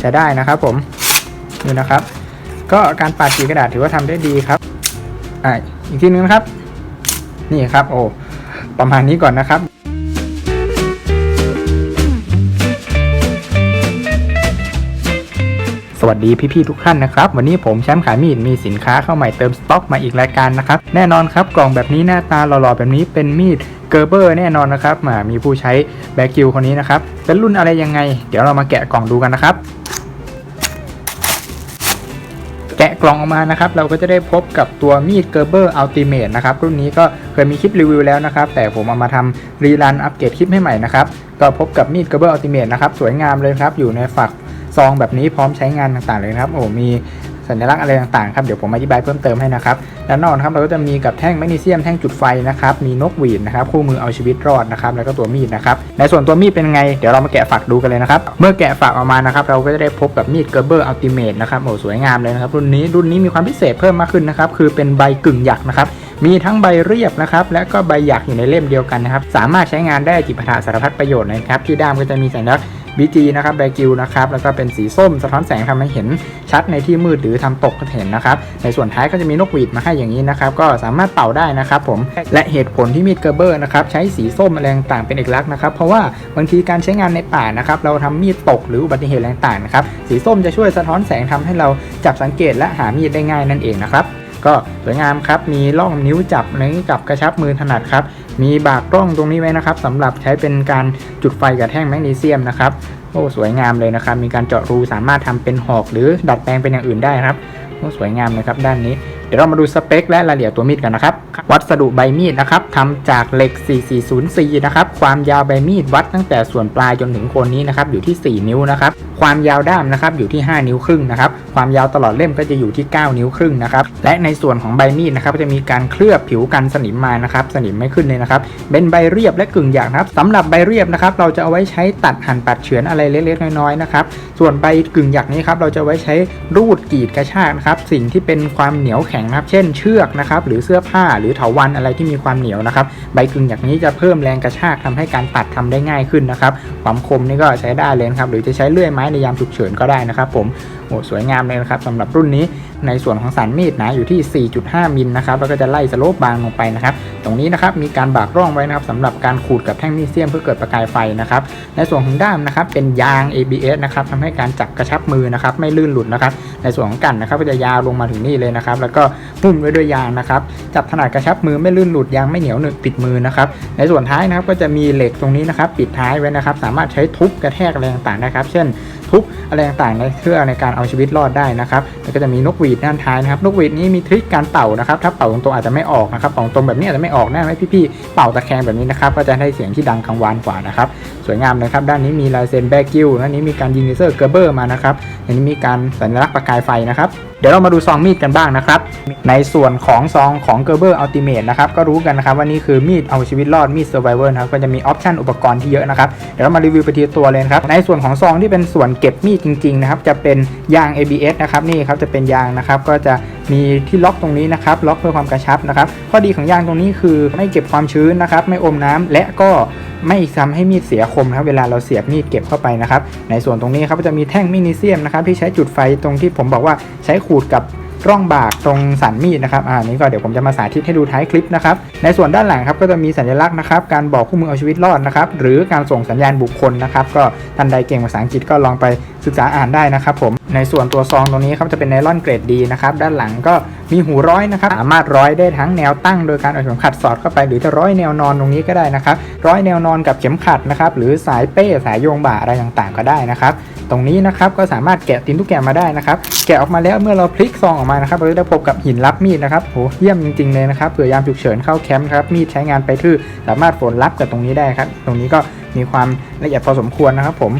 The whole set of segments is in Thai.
ใช้ได้นะครับผมนี่นะครับ ก็การปาดกรีกระดาษถือว่าทำได้ดีครับอ่าอีกทีนึงนะครับ นี่ครับ โอ้ประมาณนี้ก่อนนะครับสวัสดีพี่ๆทุกท่านนะครับ วันนี้ผมแชมป์ขายมีดมีสินค้าเข้าใหม่เติมสต็อกมาอีกรายการนะครับ แน่นอนครับกล่องแบบนี้หน้าตาหล่อๆแบบนี้เป็นมีดเกอร์เบอร์แน่นอนนะครับมามีผู้ใช้แบกิวคนนี้นะครับเป็นรุ่นอะไรยังไง เดี๋ยวเรามาแกะกล่องดูกันนะครับ แกะกล่องออกมานะครับเราก็จะได้พบกับตัวมีดเกอร์เบอร์อัลติเมทนะครับรุ่นนี้ก็เคยมีคลิปรีวิวแล้วนะครับ แต่ผมเอามาทำรีรันอัปเกรดคลิปให้ใหม่นะครับ ก็พบกับมีดเกอร์เบอร์อัลติเมทนะครับสวยงามเลยครับ อยู่ในฝักซองแบบนี้พร้อมใช้งานต่างๆเลยนะครับโอ้มี สัญลักษณ์อะไรต่างๆครับเดี๋ยวผมอธิบายเพิ่มเติมให้นะครับและนอกนะครับเราก็จะมีกับแท่งแมกนีเซียมแท่งจุดไฟนะครับมีนกหวีดนะครับคู่มือเอาชีวิตรอดนะครับแล้วก็ตัวมีดนะครับในส่วนตัวมีดเป็นไงเดี๋ยวเรามาแกะฝักดูกันเลยนะครับเมื่อแกะฝักออกมานะครับเราก็จะได้พบกับมีดเกอร์เบอร์อัลติเมทนะครับโอ้สวยงามเลยนะครับรุ่นนี้รุ่นนี้มีความพิเศษเพิ่มมากขึ้นนะครับคือเป็นใบกึ่งหยักนะครับมีทั้งใบเรียบนะครับและก็ใบหยักอยู่ในเล่มเดียวกันนะครับสามารถใช้งานได้จิปาถะสารพัดประโยชน์นะครับที่ด้ามก็จะมีสัญลักษณ์ BG นะครับไบกิวนะครับแล้วก็เป็นสีส้มสะท้อนแสงทำให้เห็นชัดในที่มืดหรือทำตกก็เห็นนะครับในส่วนท้ายก็จะมีนกหวีดมาให้อย่างนี้นะครับก็สามารถเป่าได้นะครับผมและเหตุผลที่มีดเกอร์เบอร์นะครับใช้สีส้มอะไรต่างเป็นเอกลักษณ์นะครับเพราะว่าบางทีการใช้งานในป่านะครับเราทำมีดตกหรืออุบัติเหตุอะไรต่างนะครับสีส้มจะช่วยสะท้อนแสงทำให้เราจับสังเกตและหามีดได้ง่ายนั่นเองนะครับก็สวยงามครับ มีร่องนิ้วจับนี้กับกระชับมือถนัดครับ มีบากร่องตรงนี้ไว้นะครับสำหรับใช้เป็นการจุดไฟกับแท่งแมกนีเซียมนะครับโอ้สวยงามเลยนะครับ มีการเจาะรูสามารถทำเป็นหอกหรือดัดแปลงเป็นอย่างอื่นได้ครับโอ้สวยงามเลยครับด้านนี้เดี๋ยวเรามาดูสเปคและรายละเอียดตัวมีดกันนะครับ วัสดุใบมีดนะครับทำจากเหล็ก 4404 นะครับ ความยาวใบมีดวัดตั้งแต่ส่วนปลายจนถึงโคนนี้นะครับ อยู่ที่ 4 นิ้วนะครับ ความยาวด้ามนะครับอยู่ที่ 5 นิ้วครึ่งนะครับ ความยาวตลอดเล่มก็จะอยู่ที่ 9 นิ้วครึ่งนะครับ และในส่วนของใบมีดนะครับจะมีการเคลือบผิวกันสนิมมานะครับ สนิมไม่ขึ้นเลยนะครับ เป็นใบเรียบและกึ่งหยากนะครับสำหรับใบเรียบนะครับ เราจะเอาไว้ใช้ตัดหั่นปัดเฉือนอะไรเล็กๆน้อยๆนะครับ ส่วนใบกึ่งหยักนี้ครับเราจะไว้ใช้รูดกรีดกระชากนะครับ สิ่งที่เป็นความเหนียวแข็งนะครับ เช่นเชือกนะครับ หรือเสื้อผ้าหรือเถาวัลย์อะไรที่มีความเหนียวนะครับ ใบกึ่งหยักนี้จะเพิ่มแรงกระชากทำให้การตัดทำได้ง่ายขึ้นนะครับ ความคมนี่ก็ใช้ได้เลยครับ หรือจะใช้เลื่อยไม้ในยามฉุกเฉินก็ได้นะครับผมโอ้สวยงามเลยนะครับสำหรับรุ่นนี้ในส่วนของสันมีดนาอยู่ที่ 4.5 มิลนะครับแล้วก็จะไล่สโลปบางลงไปนะครับตรงนี้นะครับมีการบากร่องไว้นะครับสำหรับการขูดกับแท่งมีเซียมเพื่อเกิดประกายไฟนะครับในส่วนของด้ามนะครับเป็นยาง ABS นะครับทำให้การจับกระชับมือนะครับไม่ลื่นหลุดนะครับในส่วนของกันนะครับก็จะยาวลงมาถึงนี่เลยนะครับแล้วก็หุ้มไว้ด้วยยางนะครับจับถนัดกระชับมือไม่ลื่นหลุดยางไม่เหนียวหนึบปิดมือนะครับในส่วนท้ายนะครับก็จะมีเหล็กตรงนี้นะครับปิดท้ายไว้นะครับสามารถใช้ทุบกระแทกอะไรต่างๆนะครับ เช่น ทุบอะไรต่างๆในเพื่อในการเอาชีวิตรอดได้นะครับแล้วก็จะมีนกหวีดด้านท้ายนะครับนกหวีดนี้มีทริคการเป่านะครับถ้าเป่าตรงๆอาจจะไม่ออกนะครับเป่าตรงแบบนี้อาจจะไม่ออกแน่ไหมพี่ๆเป่าตะแคงแบบนี้นะครับก็จะได้เสียงที่ดังกังวานกว่านะครับสวยงามเลยครับด้านนี้มีลายเซ็นแบกิลด้านนี้มีการยิงเลเซอร์เกอร์เบอร์มานะครับอันนี้มีการสัญลักษณ์ประกายไฟนะครับเดี๋ยวเรามาดูซองมีดกันบ้างนะครับ ในส่วนของซองของ g e r b e r Ultimate นะครับก็รู้กันนะครับว่านี่คือมีดเอาชีวิตรอดมีด Survivor นะครับก็จะมีออปชันอุปกรณ์ที่เยอะนะครับ เดี๋ยวเรามารีวิวไปทีตัวเลยครับ ในส่วนของซองที่เป็นส่วนเก็บมีดจริงๆนะครับจะเป็นยาง ABS นะครับนี่ครับจะเป็นยางนะครับก็จะมีที่ล็อกตรงนี้นะครับล็อกเพื่อความกระชับนะครับข้อดีของยางตรงนี้คือไม่เก็บความชื้นนะครับไม่อมน้ำและก็ไม่ทำให้มีดเสียคมนะครับเวลาเราเสียบมีดเก็บเข้าไปนะครับในส่วนตรงนี้ครับจะมีแท่งมินิเซียมนะครับที่ใช้จุดไฟตรงที่ผมบอกว่าใช้ขูดกับ ร่องบากตรงสันมีดนะครับอ่านี้ก็เดี๋ยวผมจะมาสาธิตให้ดูท้ายคลิปนะครับในส่วนด้านหลังครับก็จะมีสัญลักษณ์นะครับการบอกคู่มือเอาชีวิตรอดนะครับหรือการส่งสัญญาณบุคคลนะครับก็ท่านใดเก่งภาษาอังกฤษก็ลองไปศึกษาอ่านได้นะครับผมในส่วนตัวซองตรงนี้ครับจะเป็นไนลอนเกรดดีนะครับด้านหลังก็มีหูร้อยนะครับสามารถร้อยได้ทั้งแนวตั้งโดยการเอาเข็มขัดสอดเข้าไปหรือจะร้อยแนวนอนตรงนี้ก็ได้นะครับร้อยแนวนอนกับเข็มขัดนะครับหรือสายเป้สายโยงบ่าอะไรต่างๆ ก็ได้นะครับตรงนี้นะครับก็สามารถแกะตินทุกแกะมาได้นะครับแกะออกมาแล้วเมื่อเราพลิกซองออกมานะครับเราได้พบกับหินรับมีดนะครับโหเยี่ยมจริงๆเลยนะครับเผื่อยามฉุกเฉินเข้าแคมป์ครับมีดใช้งานไปทื่อสามารถฝนรับกับตรงนี้ได้ครับ ตรงนี้ก็มีความละเอียดพอสมควรนะครับ ผม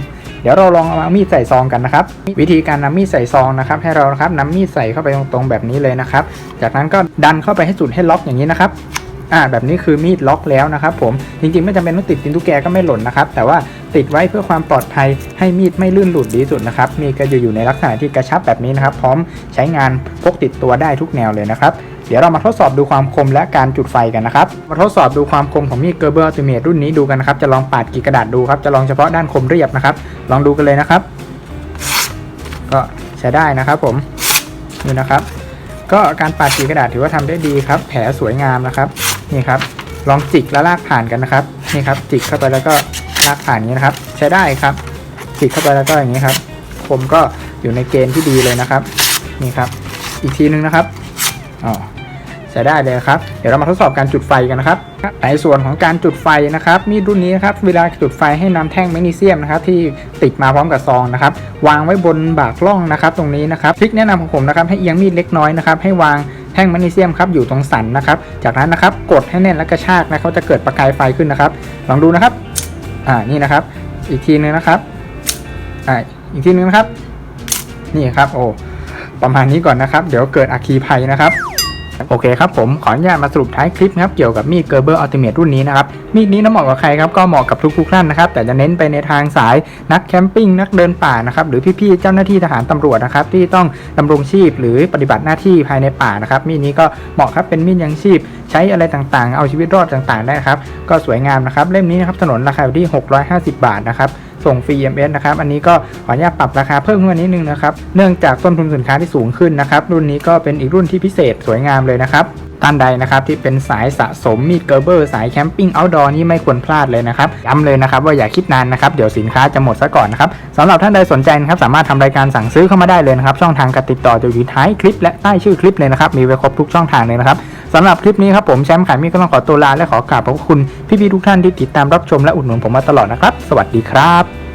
เดี๋ยวเราลองเอามีดใส่ซองกันนะครับ วิธีการนำมีดใส่ซองนะครับ ให้เรานะครับนำมีดใส่เข้าไปตรงๆแบบนี้เลยนะครับ จากนั้นก็ดันเข้าไปให้สุดให้ล็อกอย่างนี้นะครับ อ่าแบบนี้คือมีดล็อกแล้วนะครับผมจริงๆไม่จำเป็นต้องติดตินทุกแกก็ไม่หล่นนะครับ แต่ว่าติดไว้เพื่อความปลอดภัยให้มีดไม่ลื่นหลุดดีสุดนะครับมีก็จะอยู่ในลักษณะที่กระชับแบบนี้นะครับ พร้อมใช้งานพกติดตัวได้ทุกแนวเลยนะครับเดี๋ยวเรามาทดสอบดูความคมและการจุดไฟกันนะครับ มาทดสอบดูความคมของมีดเกอร์เบอร์อัติเมทรุ่นนี้ดูกันนะครับ จะลองปาดกีกระดาษดูครับ จะลองเฉพาะด้านคมเรียบนะครับ ลองดูกันเลยนะครับ ก็ใช้ได้นะครับผมนี่นะครับ ก็การปาดสีกระดาษถือว่าทำได้ดีครับ แผลสวยงามนะครับ นี่ครับ ลองจิกแล้วลากผ่านกันนะครับ นี่ครับ จิกเข้าไปแล้วก็ลากผ่านอย่างนี้นะครับ ใช้ได้ครับ จิกเข้าไปแล้วก็อย่างนี้ครับ ผมก็อยู่ในเกณฑ์ที่ดีเลยนะครับ นี่ครับ อีกทีนึงนะครับอ๋อใช้ได้เลยครับ เดี๋ยวเรามาทดสอบการจุดไฟกันนะครับ ในส่วนของการจุดไฟนะครับ มีดรุ่นนี้นะครับ เวลาจุดไฟให้นำแท่งแมกนีเซียมนะครับที่ติดมาพร้อมกับซองนะครับ วางไว้บนบากล่องนะครับ ตรงนี้นะครับทริคแนะนำของผมนะครับให้เอียงมีดเล็กน้อยนะครับ ให้วาง ท่งแมกนีเซียมครับอยู่ตรงสันนะครับ จากนั้นนะครับกดให้แน่นและกระชากนะเขาจะเกิดประกายไฟขึ้นนะครับ ลองดูนะครับ อ่านี่นะครับ อีกทีนึงนะครับอ่าอีกทีนึงนะครับ นี่ครับโอ้ประมาณนี้ก่อนนะครับ เดี๋ยวเกิดอาคีภัยนะครับ โอเคครับผมขออนุญาตมาสรุปท้ายคลิปนะครับเกี่ยวกับมีดเกอร์เบอร์อัลติเมทรุ่นนี้นะครับมีดนี้น้ำเหมาะกับใครครับก็เหมาะกับทุกๆท่านนะครับแต่จะเน้นไปในทางสายนักแคมปิ้งนักเดินป่านะครับหรือพี่ๆเจ้าหน้าที่ทหารตำรวจนะครับที่ต้องดำรงชีพหรือปฏิบัติหน้าที่ภายในป่านะครับมีดนี้ก็เหมาะครับเป็นมีดยังชีพ ใช้อะไรต่างๆ เอาชีวิตรอดต่างๆได้ครับก็สวยงามนะครับเล่มนี้นะครับถนนราคาอยู่ที่ 650 บาทนะครับ ส่งฟรี EMS นะครับ อันนี้ก็ขออนุญาตปรับราคาเพิ่มขึ้นมานิดนึงนะครับ เนื่องจากต้นทุนสินค้าที่สูงขึ้นนะครับ รุ่นนี้ก็เป็นอีกรุ่นที่พิเศษสวยงามเลยนะครับท่านใดนะครับที่เป็นสายสะสมมีดเกอร์เบอร์สายแคมปิ้งเอาท์ดอร์นี่ไม่ควรพลาดเลยนะครับย้ำเลยนะครับว่าอย่าคิดนานนะครับเดี๋ยวสินค้าจะหมดซะก่อนนะครับสำหรับท่านใดสนใจนะครับสามารถทำรายการสั่งซื้อเข้ามาได้เลยนะครับช่องทางการติดต่อจะอยู่ท้ายคลิปและใต้ชื่อคลิปเลยนะครับมีไว้ครบทุกช่องทางเลยนะครับ สำหรับคลิปนี้ครับผมแชมป์ขายมีดก็ต้องขอตัวลาและขอกราบขอบพระคุณพี่ๆทุกท่านที่ติดตามรับชมและอุดหนุนผมมาตลอดนะครับ สวัสดีครับ